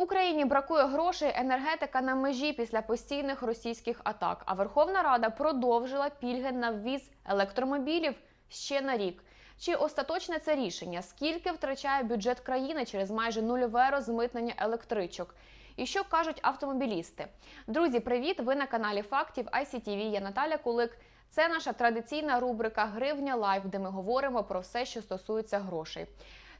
Україні бракує грошей, енергетика на межі після постійних російських атак. А Верховна Рада продовжила пільги на ввіз електромобілів ще на рік. Чи остаточне це рішення? Скільки втрачає бюджет країни через майже нульове розмитнення електричок? І що кажуть автомобілісти? Друзі, привіт! Ви на каналі Фактів ICTV. Я Наталя Кулик. Це наша традиційна рубрика Гривня Лайв, де ми говоримо про все, що стосується грошей.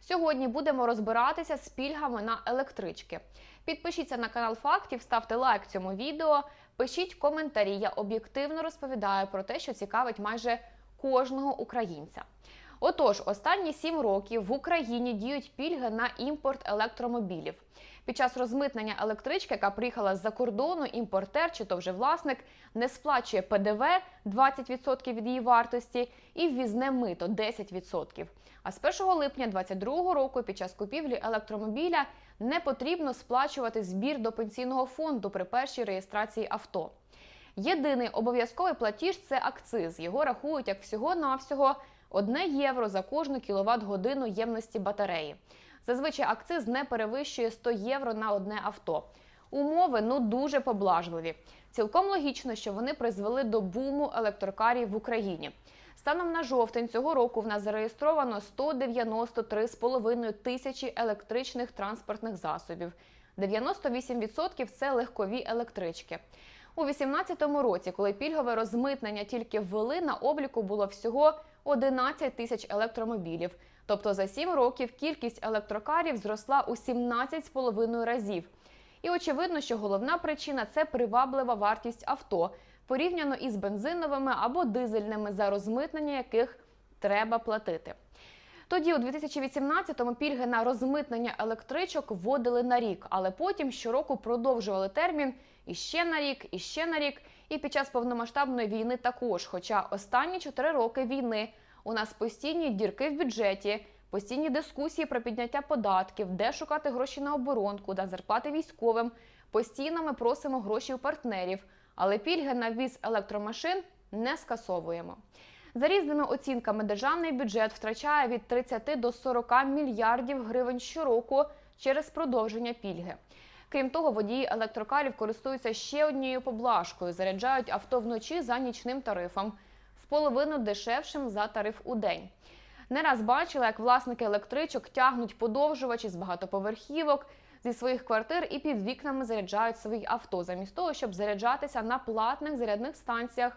Сьогодні будемо розбиратися з пільгами на електрички. Підпишіться на канал Фактів, ставте лайк цьому відео, пишіть коментарі. Я об'єктивно розповідаю про те, що цікавить майже кожного українця. Отож, останні сім років в Україні діють пільги на імпорт електромобілів. Під час розмитнення електрички, яка приїхала з-за кордону, імпортер чи то вже власник не сплачує ПДВ 20% від її вартості і ввізне мито 10%. А з 1 липня 2022 року під час купівлі електромобіля не потрібно сплачувати збір до пенсійного фонду при першій реєстрації авто. Єдиний обов'язковий платіж це акциз. Його рахують як всього-навсього 1 євро за кожну кіловат годину ємності батареї. Зазвичай акциз не перевищує 100 євро на одне авто. Умови ну дуже поблажливі. Цілком логічно, що вони призвели до буму електрокарів в Україні. Станом на жовтень цього року в нас зареєстровано 193,5 тисячі електричних транспортних засобів. 98% – це легкові електрички. У 2018 році, коли пільгове розмитнення тільки ввели, на обліку було всього 11 тисяч електромобілів. Тобто за 7 років кількість електрокарів зросла у 17,5 разів. І очевидно, що головна причина це приваблива вартість авто, порівняно із бензиновими або дизельними, за розмитнення яких треба платити. Тоді, у 2018-му пільги на розмитнення електричок вводили на рік, але потім щороку продовжували термін іще на рік, іще на рік. І під час повномасштабної війни також. Хоча останні 4 роки війни у нас постійні дірки в бюджеті, постійні дискусії про підняття податків, де шукати гроші на оборонку, на зарплати військовим. Постійно ми просимо гроші у партнерів, але пільги на ввіз електромашин не скасовуємо. За різними оцінками, державний бюджет втрачає від 30 до 40 мільярдів гривень щороку через продовження пільги. Крім того, водії електрокарів користуються ще однією поблажкою: заряджають авто вночі за нічним тарифом, половину дешевшим за тариф у день. Не раз бачила, як власники електричок тягнуть подовжувачі з багатоповерхівок зі своїх квартир і під вікнами заряджають свої авто, замість того, щоб заряджатися на платних зарядних станціях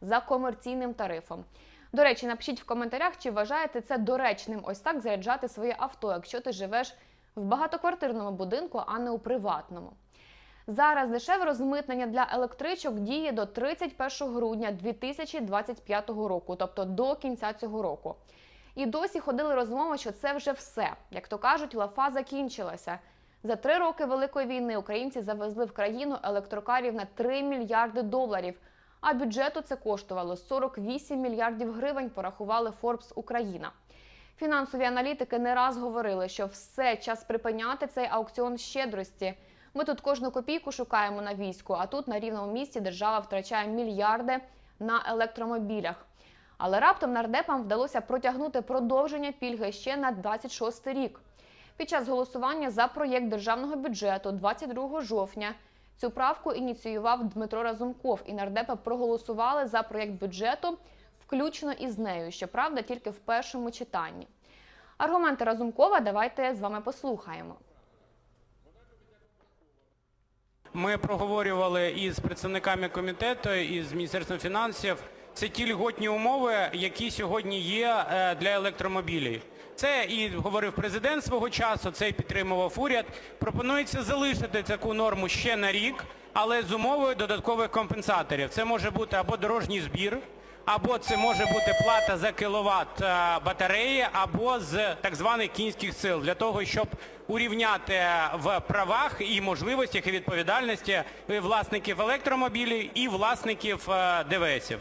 за комерційним тарифом. До речі, напишіть в коментарях, чи вважаєте це доречним ось так заряджати своє авто, якщо ти живеш в багатоквартирному будинку, а не у приватному. Зараз дешеве розмитнення для електричок діє до 31 грудня 2025 року, тобто до кінця цього року. І досі ходили розмови, що це вже все. Як то кажуть, лафа закінчилася. За три роки Великої війни українці завезли в країну електрокарів на 3 мільярди доларів. А бюджету це коштувало 48 мільярдів гривень. Порахували Forbes Україна. Фінансові аналітики не раз говорили, що все час припиняти цей аукціон щедрості. Ми тут кожну копійку шукаємо на війську, а тут на рівному місці держава втрачає мільярди на електромобілях. Але раптом нардепам вдалося протягнути продовження пільги ще на 26 рік. Під час голосування за проєкт державного бюджету 22 жовтня цю правку ініціював Дмитро Разумков, і нардепи проголосували за проєкт бюджету, включно із нею, щоправда, тільки в першому читанні. Аргументи Разумкова давайте з вами послухаємо. Ми проговорювали із представниками комітету, із Міністерством фінансів. Це ті льготні умови, які сьогодні є е, для електромобілів. Це і говорив президент свого часу, це і підтримував уряд. Пропонується залишити таку норму ще на рік, але з умовою додаткових компенсаторів. Це може бути або дорожній збір, або це може бути плата за кіловат е, батареї, або з так званих кінських сил, для того, щоб урівняти в правах і можливостях і відповідальності власників електромобілів і власників е, ДВСів.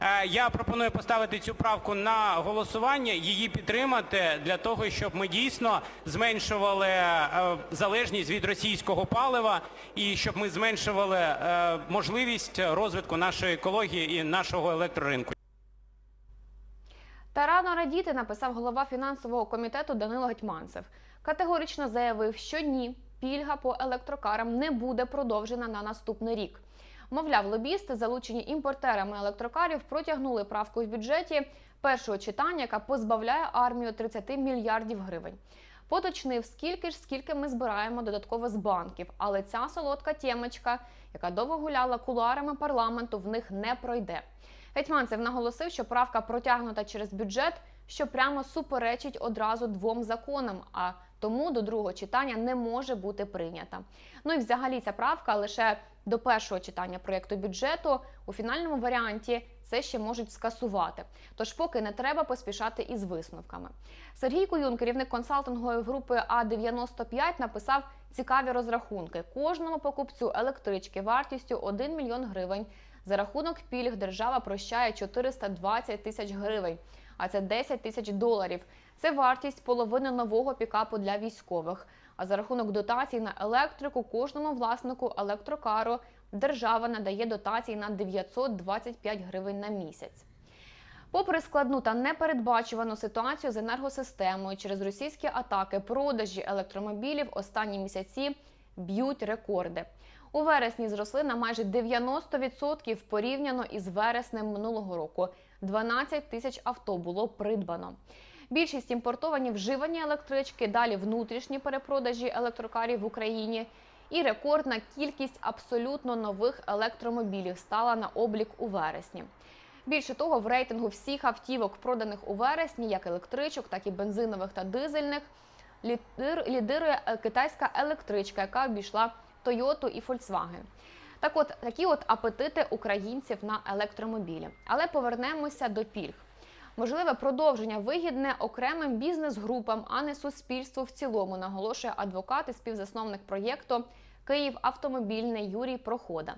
Е, Я пропоную поставити цю правку на голосування, її підтримати для того, щоб ми дійсно зменшували е, залежність від російського палива і щоб ми зменшували е, можливість розвитку нашої екології і нашого електроринку. Радіти написав голова фінансового комітету Данило Гетьманцев. Категорично заявив, що ні, пільга по електрокарам не буде продовжена на наступний рік. Мовляв, лобісти, залучені імпортерами електрокарів, протягнули правку в бюджеті першого читання, яка позбавляє армію 30 мільярдів гривень. Поточнив, скільки ж скільки ми збираємо додатково з банків, але ця солодка тємочка, яка довго гуляла кулуарами парламенту, в них не пройде. Гетьманцев наголосив, що правка протягнута через бюджет, що прямо суперечить одразу двом законам, а тому до другого читання не може бути прийнята. Ну і взагалі ця правка лише до першого читання проєкту бюджету у фінальному варіанті це ще можуть скасувати. Тож поки не треба поспішати із висновками. Сергій Куюн, керівник консалтингової групи А95, написав цікаві розрахунки. Кожному покупцю електрички вартістю 1 мільйон гривень за рахунок пільг держава прощає 420 тисяч гривень, а це 10 тисяч доларів. Це вартість половини нового пікапу для військових. А за рахунок дотацій на електрику кожному власнику електрокару держава надає дотації на 925 гривень на місяць. Попри складну та непередбачувану ситуацію з енергосистемою через російські атаки, продажі електромобілів останні місяці б'ють рекорди. У вересні зросли на майже 90% порівняно із вереснем минулого року. 12 тисяч авто було придбано. Більшість імпортовані вживані електрички, далі внутрішні перепродажі електрокарів в Україні. І рекордна кількість абсолютно нових електромобілів стала на облік у вересні. Більше того, в рейтингу всіх автівок, проданих у вересні, як електричок, так і бензинових та дизельних, лідир- лідирує е, китайська електричка, яка обійшла Toyota і Volkswagen. Так от такі от апетити українців на електромобілі. Але повернемося до пільг. Можливе продовження вигідне окремим бізнес-групам, а не суспільству в цілому, наголошує адвокат і співзасновник проєкту Київ автомобільний Юрій Прохода.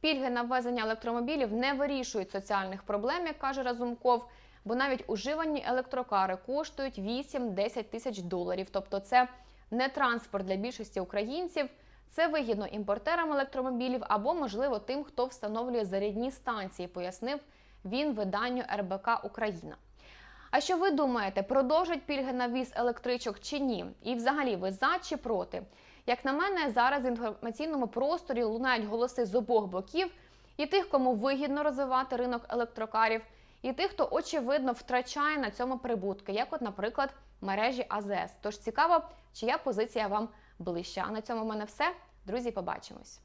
Пільги на ввезення електромобілів не вирішують соціальних проблем, як каже Разумков, бо навіть уживані електрокари коштують 8-10 тисяч доларів. Тобто, це не транспорт для більшості українців. Це вигідно імпортерам електромобілів або, можливо, тим, хто встановлює зарядні станції, пояснив він виданню РБК Україна. А що ви думаєте, продовжать пільги на віз електричок чи ні? І взагалі ви за чи проти? Як на мене, зараз в інформаційному просторі лунають голоси з обох боків і тих, кому вигідно розвивати ринок електрокарів, і тих, хто очевидно втрачає на цьому прибутки, як, от, наприклад, мережі АЗС. Тож цікаво, чия позиція вам ближча. А на цьому в мене все. Друзі, побачимось.